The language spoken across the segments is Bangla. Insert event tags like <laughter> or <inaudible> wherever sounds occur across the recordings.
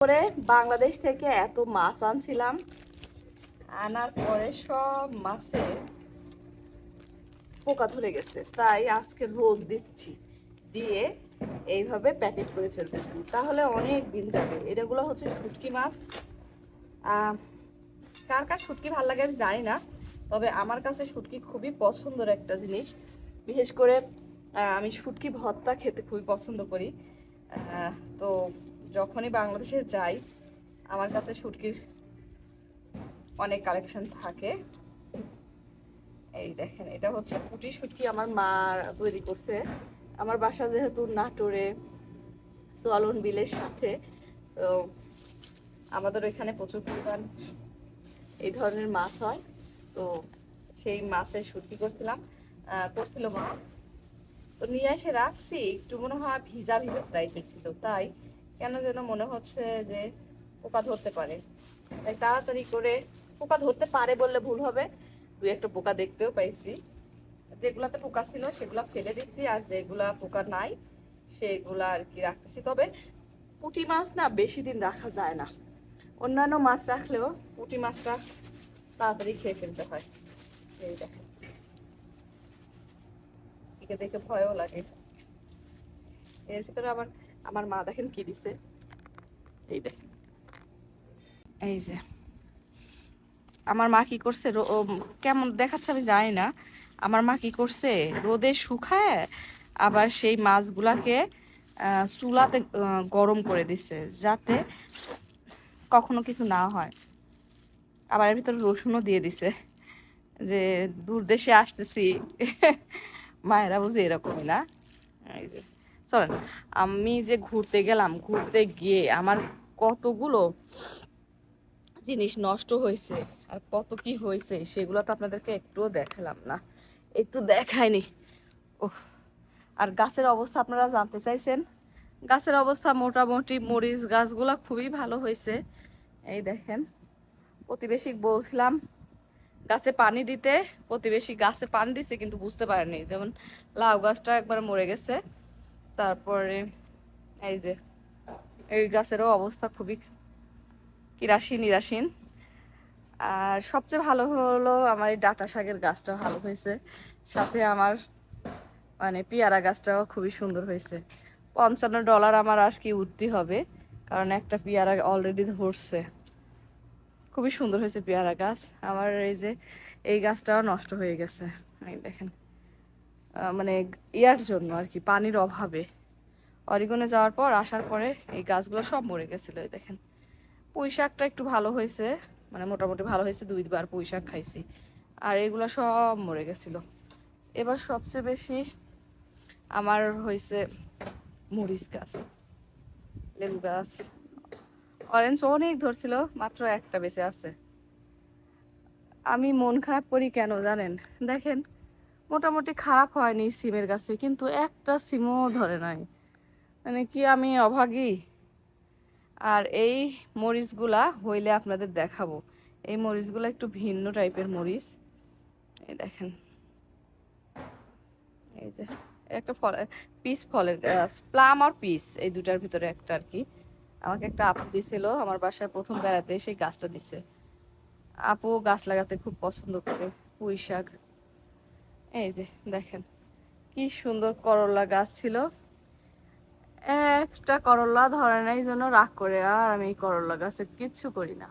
করে বাংলাদেশ থেকে এত মাছ আনছিলাম। আনার পরে সব মাছে পোকা ধরে গেছে। তাই আজকে রোদ দিচ্ছি। দিয়ে এইভাবে প্যাকেট করে ফেলতেছি। তাহলে অনেক দিন যাবে। এটাগুলো হচ্ছে শুটকি মাছ। কার কার শুটকি ভালো লাগে আমি জানি না। তবে আমার কাছে শুটকি খুবই পছন্দের একটা জিনিস। বিশেষ করে আমি শুটকি ভর্তা খেতে খুবই পছন্দ করি। তো যখনই বাংলাদেশে যাই, আমার কাছে শুটকির অনেক কালেকশন থাকে। এই দেখেন, এটা হচ্ছে পুটি শুটকি আমার মা তৈরি করছে। আমার বাসা যেহেতু নাটোরে সোয়ালন বিলের সাথে, তো আমাদের এখানে প্রচুর পরিমাণ এই ধরনের মাছ হয়। তো সেই মাছের শুটকি করছিলাম করছিল মা। তো নিয়ে এসে রাখছি, একটু মনে হয় ভিজা ভিজা টাইপের ছিল, তাই কেন যেন মনে হচ্ছে যে পোকা ধরতে পারে। তাই তাড়াতাড়ি করে পোকা ধরতে পারে বললে ভুল হবে। দুই একটা পোকা দেখতেও পাইছি। যেগুলাতে পোকা ছিল সেগুলা ফেলে দিচ্ছি আর যেগুলা পোকা নাই সেগুলা আর কি রাখতেছি। তবে পুঁটি মাছ না বেশি দিন রাখা যায় না। অন্যান্য মাছ রাখলেও পুঁটি মাছটা তাড়াতাড়ি খেয়ে ফেলতে হয়। এই দেখেন। একে দেখে ভয়ও লাগে। এর ভিতরে আবার আমার মা দেখেন কি দিছে। এই দেখেন। এই যে। আমার মা কি করছে? কেমন দেখাচ্ছে আমি জানি না। আমার মা কি করছে? রোদে শুকায় আবার সেই মাছগুলাকে চুলাতে গরম করে দিছে যাতে কখনো কিছু না হয়। আবার এর ভিতরে রসুনও দিয়ে দিছে যে, দূর দেশে আসতেছি। <laughs> মায়েরা বুঝে এরকমই না? এই যে। চলেন, আমি যে ঘুরতে গেলাম, ঘুরতে গিয়ে আমার কতগুলো জিনিস নষ্ট হয়েছে আর কত কি হয়েছে, সেগুলো তো আপনাদেরকে একটুও দেখালাম না। একটু দেখায়নি ওহ আর গাছের অবস্থা আপনারা জানতে চাইছেন? গাছের অবস্থা মোটামুটি মরিচ গাছগুলো খুবই ভালো হয়েছে। এই দেখেন, প্রতিবেশী বলছিলাম, গাছে পানি দিতে, প্রতিবেশী গাছে পানি দিছে কিন্তু বুঝতে পারেনি যেমন লাউ গাছটা একবার মরে গেছে। তারপরে এই যে, এই গাছেরও অবস্থা খুবই কিরাসিন, নিরাসিন। আর সবচেয়ে ভালো হলো আমার এই ডাটা শাকের গাছটা ভালো হয়েছে। সাথে আমার মানে পেয়ারা গাছটাও খুবই সুন্দর হয়েছে। পঞ্চান্ন ডলার আমার আর কি উঠতে হবে, কারণ একটা পেয়ারা অলরেডি ধরছে। খুবই সুন্দর হয়েছে পেয়ারা গাছ। আমার এই যে, এই গাছটাও নষ্ট হয়ে গেছে। দেখেন। মানে ইয়ার জন্য আর কি, পানির অভাবে। অরিগনে যাওয়ার পর, আসার পরে এই গাছগুলো সব মরে গেছিল দেখেন। পুঁই শাকটা একটু ভালো হয়েছে মানে মোটামুটি ভালো হয়েছে, দুইবার পুঁই শাক খাইছি। আর এগুলো সব মরে গেছিল। এবার সবচেয়ে বেশি আমার হয়েছে মরিচ গাছ, লেবু গাছ। অরেঞ্জ অনেক ধরছিল, মাত্র একটা বেঁচে আছে। আমি মন খারাপ করি কেন জানেন? দেখেন মোটামুটি খারাপ হয়নি সিমের গাছে, কিন্তু একটা সিমও ধরে নাই। মানে কি আমি অভাগী? আর এই মরিচগুলা হইলে আপনাদের দেখাবো। এই মরিচগুলো একটু ভিন্ন টাইপের মরিচ। এই দেখেন। এই যে, একটা ফল, পিস ফলের প্লাম আর পিস, এই দুটার ভিতরে একটা আর কি। আমাকে একটা আপু দিছিল, আমার বাসায় প্রথম বেড়াতে, সেই গাছটা দিছে। আপু গাছ লাগাতে খুব পছন্দ করে, পুঁই শাক। এই যে, দেখেন, কি সুন্দর করলা গাছ ছিল। একটা করলা ধরে নাই জন্য রাগ করে, আর আমি এই করলা গাছে কিচ্ছু করি না।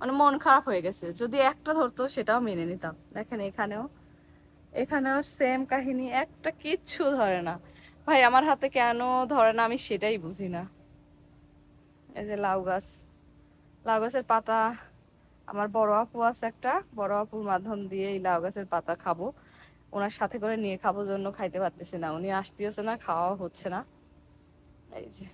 মানে মন খারাপ হয়ে গেছে, যদি একটা ধরতো সেটাও মেনে নিতাম। দেখেন এখানেও এখানেও সেম কাহিনী, একটা কিচ্ছু ধরে না। ভাই, আমার হাতে কেন ধরে না আমি সেটাই বুঝি না। এই যে লাউ গাছ, লাউ গাছের পাতা, আমার বড় আপু আছে একটা, বড় আপুর মাধ্যম দিয়ে এই লাউ গাছের পাতা খাব। ওনার সাথে করে নিয়ে খাব জন্য খাইতে পারতেছি না। উনি আসতেছে না, খাওয়া হচ্ছে না। এই যে।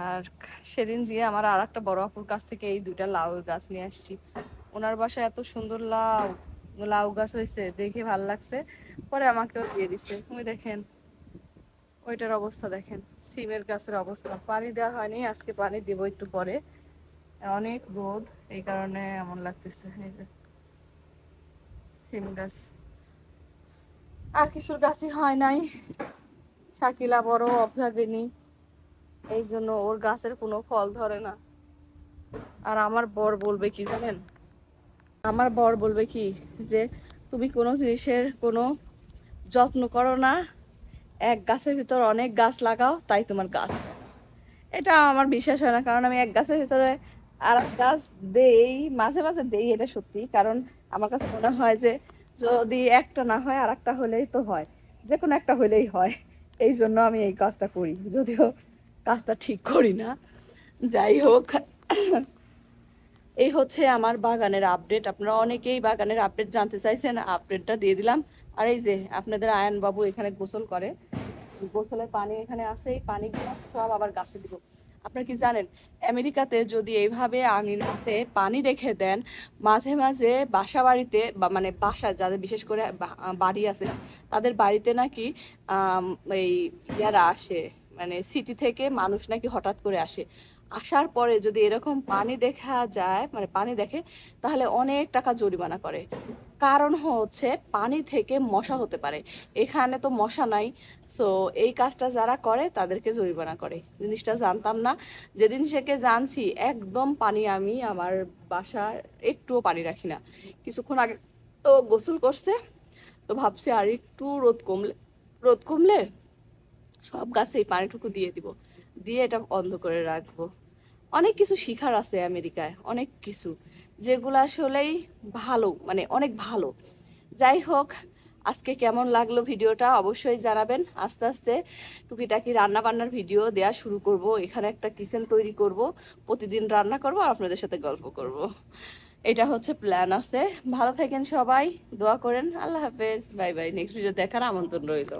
আর সেদিন গিয়ে আমার আর একটা বড় আপুর কাছ থেকে এই দুইটা লাউ গাছ নিয়ে আসছি। ওনার বাসায় এত সুন্দর লাউ লাউ গাছ হয়েছে, দেখে ভালো লাগছে। পরে আমাকেও দিয়ে দিছে। তুমি দেখেন, ওইটার অবস্থা দেখেন। সিমের গাছের অবস্থা। পানি দেওয়া হয়নি, আজকে পানি দিব একটু পরে। অনেক রোদ, এই কারণে এমন লাগতেছে। এই যে। সিম গাছ আর কিছুর গাছই হয় নাই। শাকিলা বড় অভাগিনী এই জন্য ওর গাছের কোনো ফল ধরে না। আর আমার বর বলবে কি জানেন? আমার বর বলবে কি যে, তুমি কোনো জিনিসের কোনো যত্ন করো না। এক গাছের ভিতর অনেক গাছ লাগাও, তাই তোমার গাছ। এটা আমার বিশ্বাস হয় না, কারণ আমি এক গাছের ভিতরে আর গাছ দেই, মাঝে মাঝে দেই এটা সত্যি। কারণ আমার কাছে মনে হয় যে যদি একটা না হয় আর একটা হলেই তো হয়। যে কোনো একটা হলেই হয়। এই জন্য আমি এই কাজটা করি। যদিও কাজটা ঠিক করি না। যাই হোক। এই হচ্ছে আমার বাগানের আপডেট। আপনারা অনেকেই বাগানের আপডেট জানতে চাইছেন, আপডেটটা দিয়ে দিলাম। আর এই যে আপনাদের আয়ন বাবু এখানে গোসল করে। গোসলের পানি এখানে আছে, এই পানিগুলো সব আবার গাছে দিব। আপনারা কি জানেন, আমেরিকাতে যদি এইভাবে আঙিনাতে পানি রেখে দেন, মাঝে মাঝে বাসা বাড়িতে বা মানে বাসা যাদের বিশেষ করে বাড়ি আছে, তাদের বাড়িতে নাকি এই ইয়ারা আসে মানে সিটি থেকে মানুষ নাকি হঠাৎ করে আসে। আসার পরে যদি এরকম পানি দেখা যায় মানে পানি দেখে, তাহলে অনেক টাকা জরিমানা করে। কারণ হচ্ছে পানি থেকে মশা হতে পারে। এখানে তো মশা নাই। সো এই কাজটা যারা করে, তাদেরকে জরিমানা করে। জিনিসটা জানতাম না। যেদিন থেকে জানছি, একদম পানি আমি আমার বাসার একটুও পানি রাখি না। কিছুক্ষণ আগে তো গোসল করছে। তো ভাবছি, আর একটু রোদ কমলে রোদ কমলে সব গাছে এই পানিটুকু দিয়ে দিব। দিয়ে এটা বন্ধ করে রাখব। অনেক কিছু শিখার আছে আমেরিকায়, অনেক কিছু, যেগুলো আসলেই ভালো মানে অনেক ভালো। যাই হোক, আজকে কেমন লাগল ভিডিওটা অবশ্যই জানাবেন। আস্তে আস্তে টুকিটাকি রান্না বান্নার ভিডিও দেয়া শুরু করব, এখানে একটা কিচেন তৈরি করব, প্রতিদিন রান্না করব আর আপনাদের সাথে গল্প করব। এটা হচ্ছে প্ল্যান আছে। ভালো থাকেন সবাই, দোয়া করেন, আল্লাহ হাফেজ, বাই বাই, নেক্সট ভিডিও দেখার আমন্ত্রণ রইল।